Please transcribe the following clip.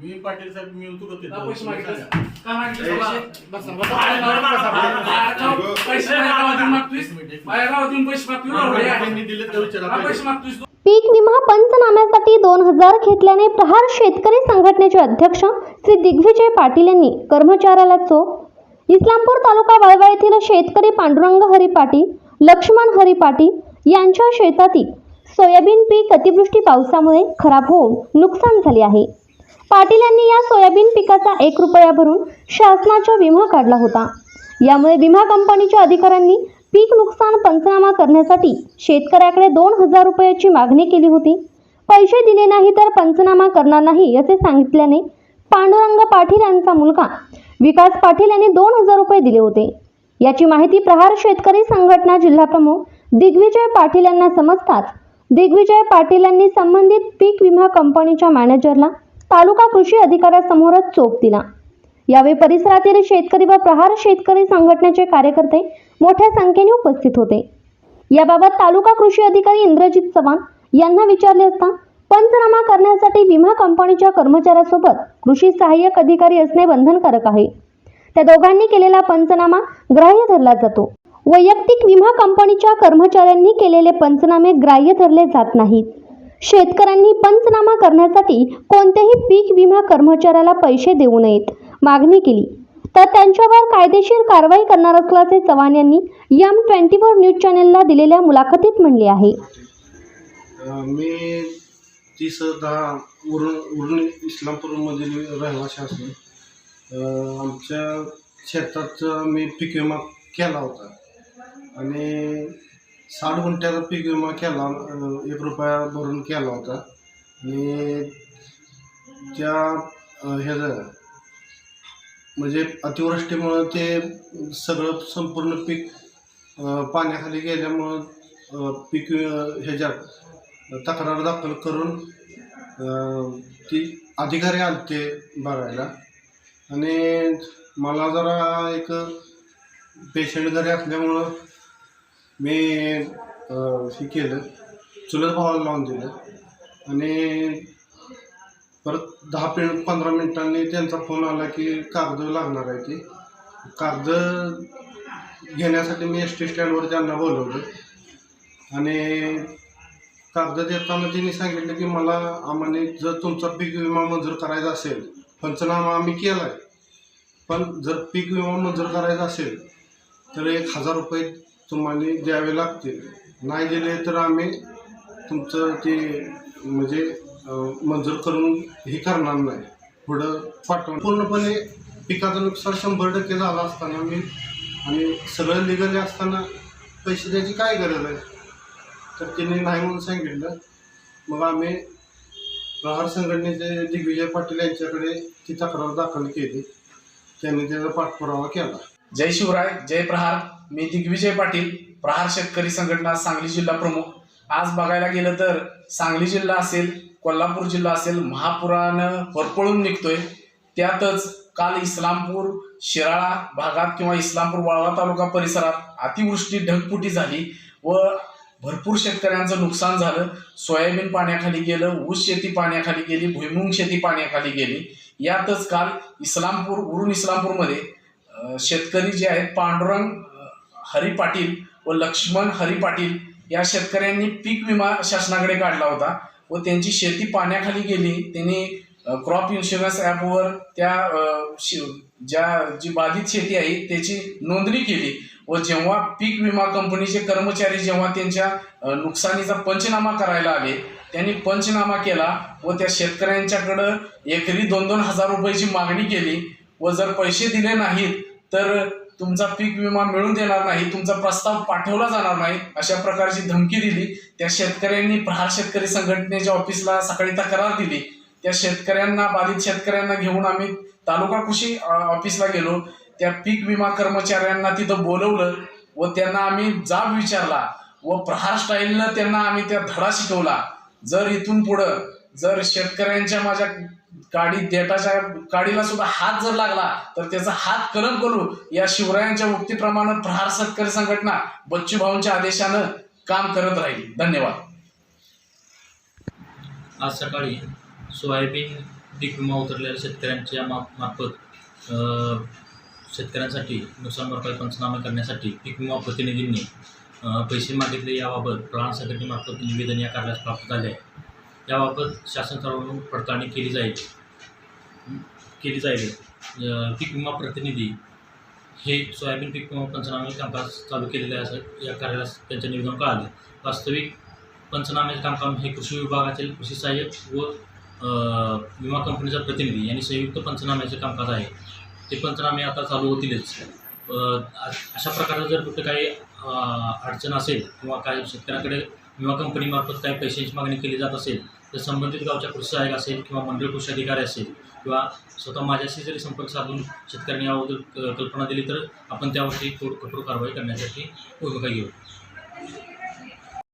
मी पाटील साहेब मी होतो का पैसे मागितले पैसे? गावातून पैसे मागतोय, पीक विमा पंचनाम्यासाठी दोन हजार घेतल्याने प्रहार शेतकरी संघटनेचे अध्यक्ष श्री दिग्विजय पाटील यांनी कर्मचाऱ्याला चोप इस्लामपूर तालुका वळवा येथील शेतकरी पांडुरंग हरी पाटील लक्ष्मण हरी पाटील यांच्या शेतातील सोयाबीन पीक अतिवृष्टी पावसामुळे खराब होऊन नुकसान झाले आहे. पाटील यांनी या सोयाबीन पिकाचा एक रुपया भरून शासनाचा विमा काढला होता. यामुळे विमा कंपनीच्या अधिकाऱ्यांनी पीक नुकसान पंचनामा करण्यासाठी शेतकऱ्याकडे दोन हजार रुपयाची मागणी केली होती. पैसे दिले नाही तर पंचनामा करणार नाही असे सांगितल्याने पांडुरंग पाटील यांचा मुलगा विकास पाटील यांनी दोन हजार रुपये दिले होते. याची माहिती प्रहार शेतकरी संघटना जिल्हाप्रमुख दिग्विजय पाटील यांना समजताच दिग्विजय पाटील यांनी संबंधित पीक विमा कंपनीच्या मॅनेजरला तालुका कृषी अधिकाऱ्यासमोरच चोप दिला. यावेळी परिसरातील शेतकरी व प्रहार शेतकरी संघटनेचे कार्यकर्ते मोठ्या संख्येने उपस्थित होते. याबाबत तालुका कृषी अधिकारी इंद्रजित चव्हाण यांना विचारले असता पंचनामा करण्यासाठी विमा कंपनीच्या कर्मचाऱ्यासोबत कृषी सहाय्यक अधिकारी असणे बंधनकारक आहे. त्या दोघांनी केलेला पंचनामा ग्राह्य धरला जातो. वैयक्तिक विमा कंपनीच्या कर्मचाऱ्यांनी केलेले पंचनामे ग्राह्य धरले जात नाहीत. शेतकऱ्यांनी पंचनामा करण्यासाठी कोणत्याही पीक विमा कर्मचाऱ्याला पैसे देऊ नयेत. मागणी केली. तर त्यांच्यावर कायदेशीर कारवाई करणार असल्याचे चव्हाण यांनी यम ट्वेंटी फोर न्यूज चॅनेलला दिलेल्या मुलाखतीत म्हणले आहे. मी तीस दहा उरण उरण इस्लामपूरमधील रहिवासी असून आमच्या शेतात मी पीक विमा केला होता. आणि साठ गुंठ्याचा पीक विमा केला एक रुपया भरून केला होता. आणि त्या ह्याचं म्हणजे अतिवृष्टीमुळं ते सगळं संपूर्ण पीक पाण्याखाली गेल्यामुळं पीक ह्याच्यात तक्रार दाखल करून ती अधिकारी आलते बघायला. आणि मला जरा एक पेशंट घरी असल्यामुळं मी हे केलं चुलत भावाला लावून दिलं. आणि परत दहा पे पंधरा मिनिटांनी त्यांचा फोन आला की कागद लागणार आहे ती. कागद घेण्यासाठी मी एस टी स्टँडवर त्यांना बोलवलं. आणि कागद देताना त्यांनी सांगितलं की मला आम्हाला जर तुमचा पीक विमा मंजूर करायचा असेल पंचनामा आम्ही केला आहे पण जर पीक विमा मंजूर करायचा असेल तर एक हजार रुपये तुम्हाला द्यावे लागतील. नाही दिले तर आम्ही तुमचं ते म्हणजे मंजूर करून हे करणार नाही. पुढं पाठवून पूर्णपणे पिकाचं नुकसान शंभर टक्के झालं असताना मी आणि सगळं लिगली असताना पैसे द्यायची काय गरज आहे? तर तिने नाही म्हणून सांगितलं. मग आम्ही प्रहार संघटनेचे दिग्विजय पाटील यांच्याकडे ती तक्रार दाखल केली. त्यांनी त्याचा पाठपुरावा केला. जय शिवराय जय प्रहार. मी दिग्विजय पाटील प्रहार शेतकरी संघटना सांगली जिल्हा प्रमुख. आज बघायला गेलं तर सांगली जिल्हा असेल कोल्हापूर जिल्हा असेल महापुरानं होरपळून निघतोय. त्यातच काल इस्लामपूर शिराळा भागात किंवा इस्लामपूर वाळवा तालुका परिसरात अतिवृष्टी ढगफुटी झाली व भरपूर शेतकऱ्यांचं नुकसान झालं. सोयाबीन पाण्याखाली गेलं ऊस शेती पाण्याखाली गेली भुईमुंग शेती पाण्याखाली गेली. यातच काल इस्लामपूर उरून इस्लामपूरमध्ये शेतकरी जे आहेत पांडुरंग हरी पाटील व लक्ष्मण हरी पाटील या शेतकऱ्यांनी पीक विमा शासनाकडे काढला होता व त्यांची शेती पाण्याखाली गेली. त्यांनी क्रॉप इन्शुरन्स ॲपवर त्या शि- ज्या जी बाधित शेती आहे त्याची नोंदणी केली व जेव्हा पीक विमा कंपनीचे कर्मचारी जेव्हा त्यांच्या नुकसानीचा पंचनामा करायला आले त्यांनी पंचनामा केला व त्या शेतकऱ्यांच्याकडं एकरी दोन दोन हजार रुपयाची मागणी केली व जर पैसे दिले नाहीत तर तुमचा पीक विमा मिळून देणार नाही तुमचा प्रस्ताव पाठवला जाणार नाही अशा प्रकारची धमकी दिली. त्या शेतकऱ्यांनी प्रहार शेतकरी संघटनेच्या ऑफिसला सकाळी तक्रार दिली. त्या शेतकऱ्यांना बाधित शेतकऱ्यांना घेऊन आम्ही तालुका कृषी ऑफिसला गेलो. त्या पीक विमा कर्मचाऱ्यांना तिथं बोलवलं व त्यांना आम्ही जाब विचारला व प्रहार स्टाईलनं त्यांना आम्ही त्या धडा शिकवला. जर इथून पुढं जर शेतकऱ्यांच्या माझ्या काडी देटाच्या काडीला सुद्धा हात जर लागला तर त्याचा हात कलम करू. या शिवरायांच्या उक्तीप्रमाणे प्रहार सत्कारी संघटना बच्चू भाऊंच्या आदेशानं काम करत राहील. धन्यवाद. आज सकाळी सोयाबीन पीक विमा उतरलेल्या शेतकऱ्यांच्या मा मार्फत शेतकऱ्यांसाठी नुकसान भरपाई पंचनामा करण्यासाठी पीक विमा प्रतिनिधींनी पैसे मागितले याबाबत प्रहार संघटनेमार्फत निवेदन या कार्यास प्राप्त झाले आहे. याबाबत शासन स्तरावरून पडताळणी केली जाईल. केली जाईल. पीक विमा प्रतिनिधी हे सोयाबीन पीक विमा पंचनामे कामकाज चालू केलेले असत या कार्यालयास त्यांच्या निवेदन कळाले. वास्तविक पंचनामे कामकाम हे कृषी विभागातील कृषी सहाय्यक व विमा कंपनीचा प्रतिनिधी यांनी संयुक्त पंचनाम्याचे कामकाज आहे. ते पंचनामे आता चालू होतीलच. अशा प्रकारचं जर कुठे काही अडचण असेल किंवा काही शेतकऱ्याकडे विमा कंपनीमार्फत काही पैशांची मागणी केली जात असेल जर संबंधित गावच्या कृषी सहाय्यक असेल किंवा मंडळ कृषी अधिकारी असेल किंवा स्वतः माझ्याशी जरी संपर्क साधून शेतकऱ्यांनी याबद्दल कल्पना दिली तर आपण त्यावरती कठोर कारवाई करण्यासाठी भूमिका घेऊ.